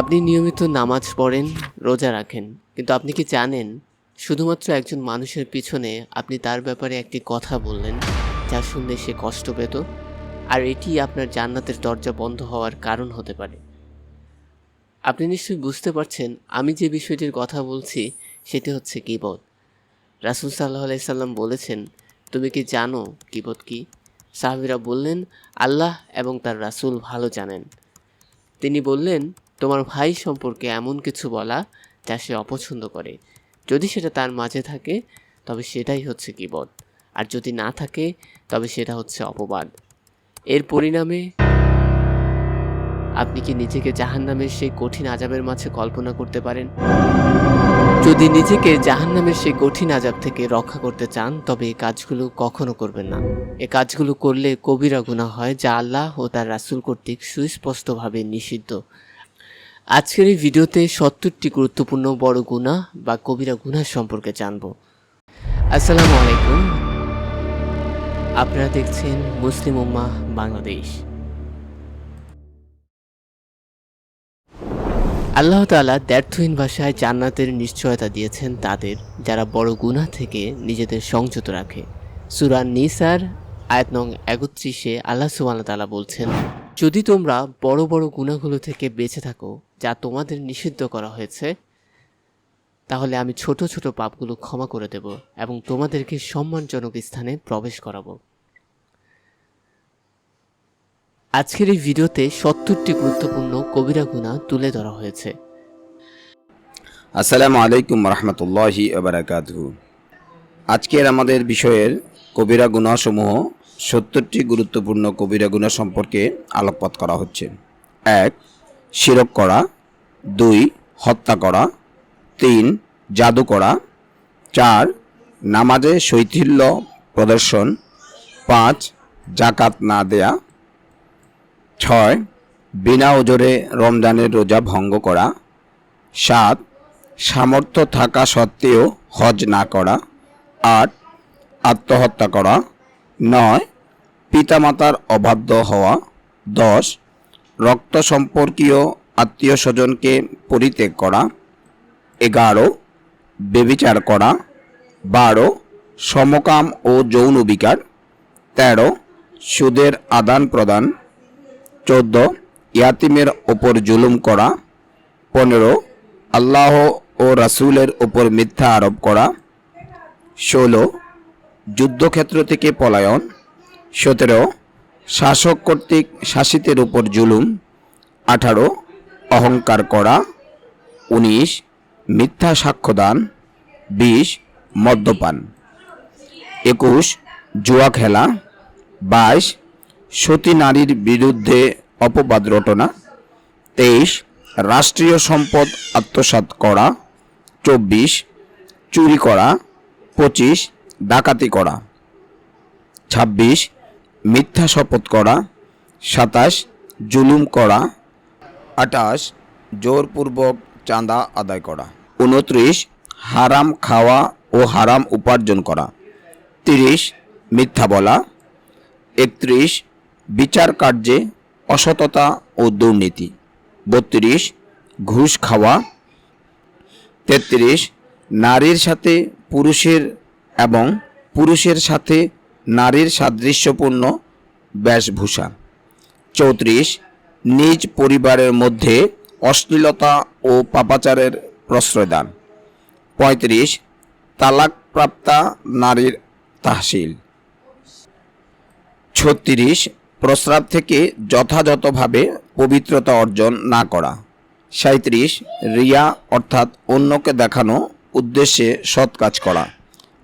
আপনি নিয়মিত নামাজ পড়েন, রোজা রাখেন, কিন্তু আপনি কি জানেন শুধুমাত্র একজন মানুষের পিছনে আপনি তার ব্যাপারে একটি কথা বললেন যা শুনলে সে কষ্ট পেত? আর এটি আপনার জান্নাতের দরজা বন্ধ হওয়ার কারণ হতে পারে। আপনি নিশ্চয়ই বুঝতে পারছেন আমি যে বিষয়টির কথা বলছি, সেটি হচ্ছে কিবত রাসুল সাল্লাহ আলাইসাল্লাম বলেছেন, তুমি কি জানো কিবত কি? সাহাবিরা বললেন, আল্লাহ এবং তার রাসূল ভালো জানেন। তিনি বললেন তোমার ভাই সম্পর্কে এমন কিছু বলা যা সে অপছন্দ করে। যদি সেটা তার মাঝে থাকে, তবে সেটাই হচ্ছে কিবত আর যদি না থাকে, তবে সেটা হচ্ছে অপবাদ। এর পরিণামে আপনি কি নিজেকে জাহান্নামের সেই কঠিন আজাবের মাঝে কল্পনা করতে পারেন? যদি নিজেকে জাহান্নামের সেই কঠিন আজাব থেকে রক্ষা করতে চান, তবে এই কাজগুলো কখনো করবেন না। এ কাজগুলো করলে কবিরা গুনাহ হয় যা আল্লাহ ও তার রাসূল কর্তৃক সুস্পষ্টভাবে নিষিদ্ধ। আজকের এই ভিডিওতে সত্তরটি গুরুত্বপূর্ণ বড় গুণা বা কবিরা গুনাহ সম্পর্কে জানব। আসসালামু আলাইকুম। আপনারা দেখছেন মুসলিম উম্মাহ বাংলাদেশ। আল্লাহ তাআলা দ্ব্যর্থহীন ভাষায় জান্নাতের নিশ্চয়তা দিয়েছেন তাদের, যারা বড় গুনাহ থেকে নিজেদের সংযত রাখে। সুরান নিসার, আয়াত নং একত্রিশে আল্লাহ সুবহানাহু তাআলা বলছেন, যদি তোমরা বড় বড় গুনাহগুলো থেকে বেঁচে থাকো যা তোমাদের নিষিদ্ধ করা হয়েছে, তাহলে আমি ছোট ছোট পাপগুলো ক্ষমা করে দেব এবং তোমাদেরকে সম্মানজনক স্থানে প্রবেশ করাবো। আজকের এই ভিডিওতে সত্তরটি গুরুত্বপূর্ণ কবিরা গুণা তুলে ধরা হয়েছে। আসসালামু আলাইকুম রহমতুল্লাহি আজকের আমাদের বিষয়ের কবিরা গুণাসমূহ, সত্তরটি গুরুত্বপূর্ণ কবিরা গুণা সম্পর্কে আলোকপাত করা হচ্ছে। এক শিরক করা, দুই, হত্যা করা, তিন, জাদু করা, চার, নামাজে শৈথিল্য প্রদর্শন, পাঁচ, জাকাত না দেয়া, ছয়, বিনা ওজরে রমজানের রোজা ভঙ্গ করা, সাত, সামর্থ্য থাকা সত্ত্বেও হজ না করা, আট, আত্মহত্যা করা, নয়, পিতামাতার অবাধ্য হওয়া, দশ রক্ত সম্পর্কীয় আত্মীয় স্বজনকে পরিত্যাগ করা, এগারো, বেবিচার করা, বারো, সমকাম ও যৌন বিকার, তেরো, সুদের আদান প্রদান, চোদ্দ, ইয়াতিমের ওপর জুলুম করা, পনেরো, আল্লাহ ও রাসূলের ওপর মিথ্যা আরোপ করা, ষোলো, যুদ্ধক্ষেত্র থেকে পলায়ন, সতেরো শাসক কর্তৃক শাসিতের উপর জুলুম, আঠারো, অহংকার করা, উনিশ, মিথ্যা সাক্ষ্যদান, বিশ, মদ্যপান। একুশ, জুয়া খেলা, বাইশ, সতী নারীর বিরুদ্ধে অপবাদ রটনা, তেইশ, রাষ্ট্রীয় সম্পদ আত্মসাৎ করা, চব্বিশ, চুরি করা, পঁচিশ, ডাকাতি করা, ছাব্বিশ মিথ্যা শপথ করা, সাতাশ, জুলুম করা আটাশ জোরপূর্বক চাঁদা আদায় করা, উনত্রিশ, হারাম খাওয়া ও হারাম উপার্জন করা, তিরিশ, মিথ্যা বলা, একত্রিশ, বিচার কার্যে অসততা ও দুর্নীতি, বত্রিশ, ঘুষ খাওয়া, তেত্রিশ, নারীর সাথে পুরুষের এবং পুরুষের সাথে নারীর সাদৃশ্যপূর্ণ বেশভূষা। চৌত্রিশ, নিজ পরিবারের মধ্যে অশ্লীলতা ও পাপাচারের প্রশ্রয়দান। পঁয়ত্রিশ, তালাকপ্রাপ্তা নারীর তাহসিল। ছত্রিশ, প্রস্রাব থেকে যথাযথভাবে পবিত্রতা অর্জন না করা। সাঁত্রিশ রিয়া অর্থাৎ অন্যকে দেখানো উদ্দেশ্যে সৎ কাজ করা।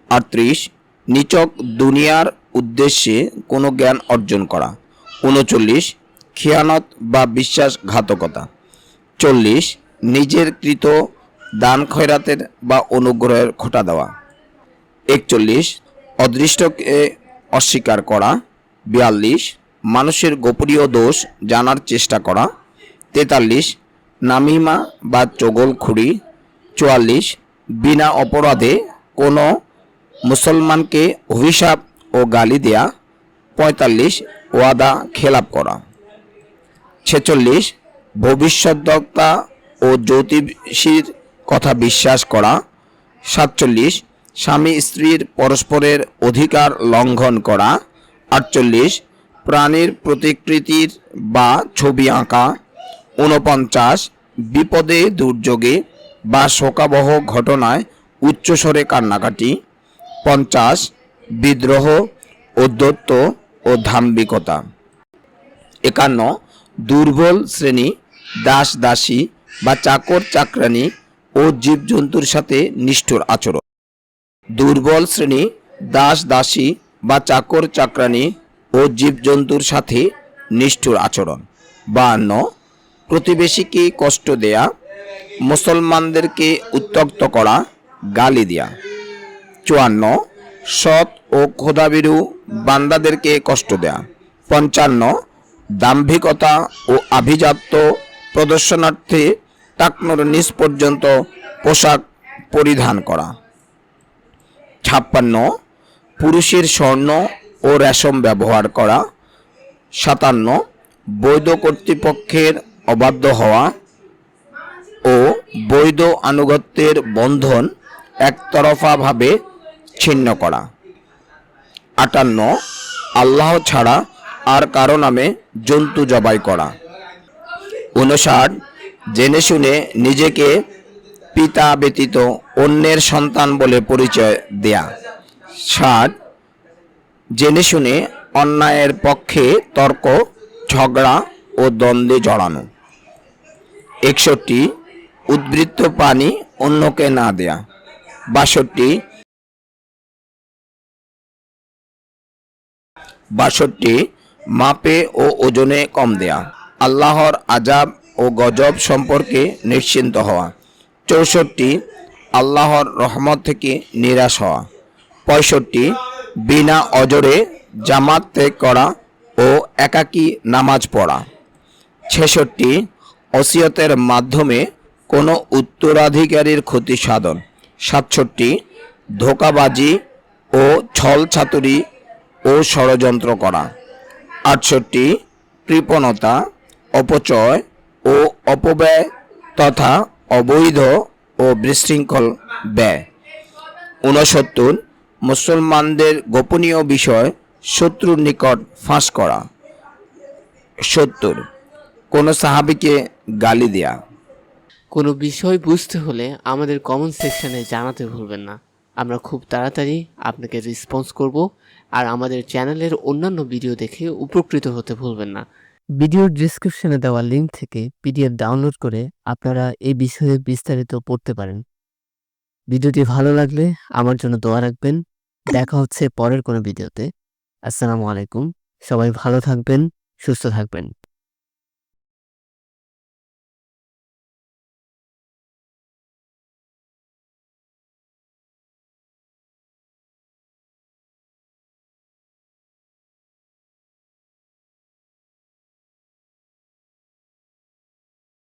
আটত্রিশ নিচক দুনিয়ার উদ্দেশ্যে কোনো জ্ঞান অর্জন করা। উনচল্লিশ, খেয়ানত বা বিশ্বাসঘাতকতা। চল্লিশ, নিজের কৃত দান খয়রাতের বা অনুগ্রহের খোটা দেওয়া। একচল্লিশ, অদৃষ্টকে অস্বীকার করা। বিয়াল্লিশ, মানুষের গোপনীয় দোষ জানার চেষ্টা করা। তেতাল্লিশ, নামিমা বা চগলখুড়ি চুয়াল্লিশ, বিনা অপরাধে কোনো মুসলমানকে অভিশাপ ও গালি দেয়া, পঁয়তাল্লিশ ওয়াদা খেলাপ করা। ছেচল্লিশ ভবিষ্যদ্বক্তা ও জ্যোতিষীর কথা বিশ্বাস করা। সাতচল্লিশ, স্বামী স্ত্রীর পরস্পরের অধিকার লঙ্ঘন করা। আটচল্লিশ, প্রাণীর প্রতিকৃতির বা ছবি আঁকা। ঊনপঞ্চাশ, বিপদে দুর্যোগে বা শোকাবহ ঘটনায় উচ্চস্বরে কান্নাকাটি। পঞ্চাশ, বিদ্রোহ ঔদ্ধত্য ও ধাম্বিকতা। একান্ন, দুর্বল শ্রেণি, দাস দাসী বা চাকর চাকরানি ও জীবজন্তুর সাথে নিষ্ঠুর আচরণ। দুর্বল শ্রেণি, দাস দাসী বা চাকর চাকরানি ও জীবজন্তুর সাথে নিষ্ঠুর আচরণ। বাহান্ন প্রতিবেশীকে কষ্ট দেয়া, মুসলমানদেরকে উত্তক্ত করা, গালি দেয়া। চুয়ান্ন, সৎ ও খোদাবিরু বান্দাদেরকে কষ্ট দেয়া। পঞ্চান্ন, দাম্ভিকতা ও আভিজাত্য প্রদর্শনার্থে টাকনোর নিচ পর্যন্ত পোশাক পরিধান করা। ছাপ্পান্ন, পুরুষের স্বর্ণ ও রেশম ব্যবহার করা। সাতান্ন, বৈধ কর্তৃপক্ষের অবাধ্য হওয়া ও বৈধ আনুগত্যের বন্ধন একতরফাভাবে ছিন্ন করা। আটান্ন, আল্লাহ ছাড়া আর কারও নামে জন্তু জবাই করা। উনষাট জেনে শুনে নিজেকে পিতা ব্যতীত অন্যের সন্তান বলে পরিচয় দেয়া। ষাট, জেনে শুনে অন্যায়ের পক্ষে তর্ক, ঝগড়া ও দ্বন্দ্বে জড়ানো। একষট্টি উদ্বৃত্ত পানি অন্যকে না দেয়া। বাষট্টি বাষট্টি, মাপে ও ওজনে কম দেয়া। আল্লাহর আজাব ও গজব সম্পর্কে নিশ্চিন্ত হওয়া। চৌষট্টি, আল্লাহর রহমত থেকে নিরাশ হওয়া। পঁয়ষট্টি, বিনা অজরে জামাত ত্যাগ করা ও একাকী নামাজ পড়া। ছেষট্টি অসিয়তের মাধ্যমে কোনো উত্তরাধিকারীর ক্ষতি সাধন। সাতষট্টি, ধোকাবাজি ও ছল ছাতুরি ও ষড়যন্ত্র করা। আটষট্টি, কৃপণতা, অপচয় ও অপব্যয় তথা অবৈধ ও বিশৃঙ্খল ব্যয়। ঊনসত্তর, মুসলমানদের গোপনীয় বিষয় শত্রুর নিকট ফাঁস করা। সত্তর, কোনো সাহাবিকে গালি দেয়া। কোনো বিষয় বুঝতে হলে আমাদের কমেন্ট সেকশনে জানাতে ভুলবেন না। আমরা খুব তাড়াতাড়ি আপনাকে রেসপন্স করব আর আমাদের চ্যানেলের অন্যান্য ভিডিও দেখে উপকৃত হতে ভুলবেন না। ভিডিওর ডিসক্রিপশনে দেওয়া লিঙ্ক থেকে পিডিএফ ডাউনলোড করে আপনারা এই বিষয়ে বিস্তারিত পড়তে পারেন। ভিডিওটি ভালো লাগলে আমার জন্য দোয়া রাখবেন। দেখা হচ্ছে পরের কোনো ভিডিওতে আসসালামু আলাইকুম। সবাই ভালো থাকবেন, সুস্থ থাকবেন।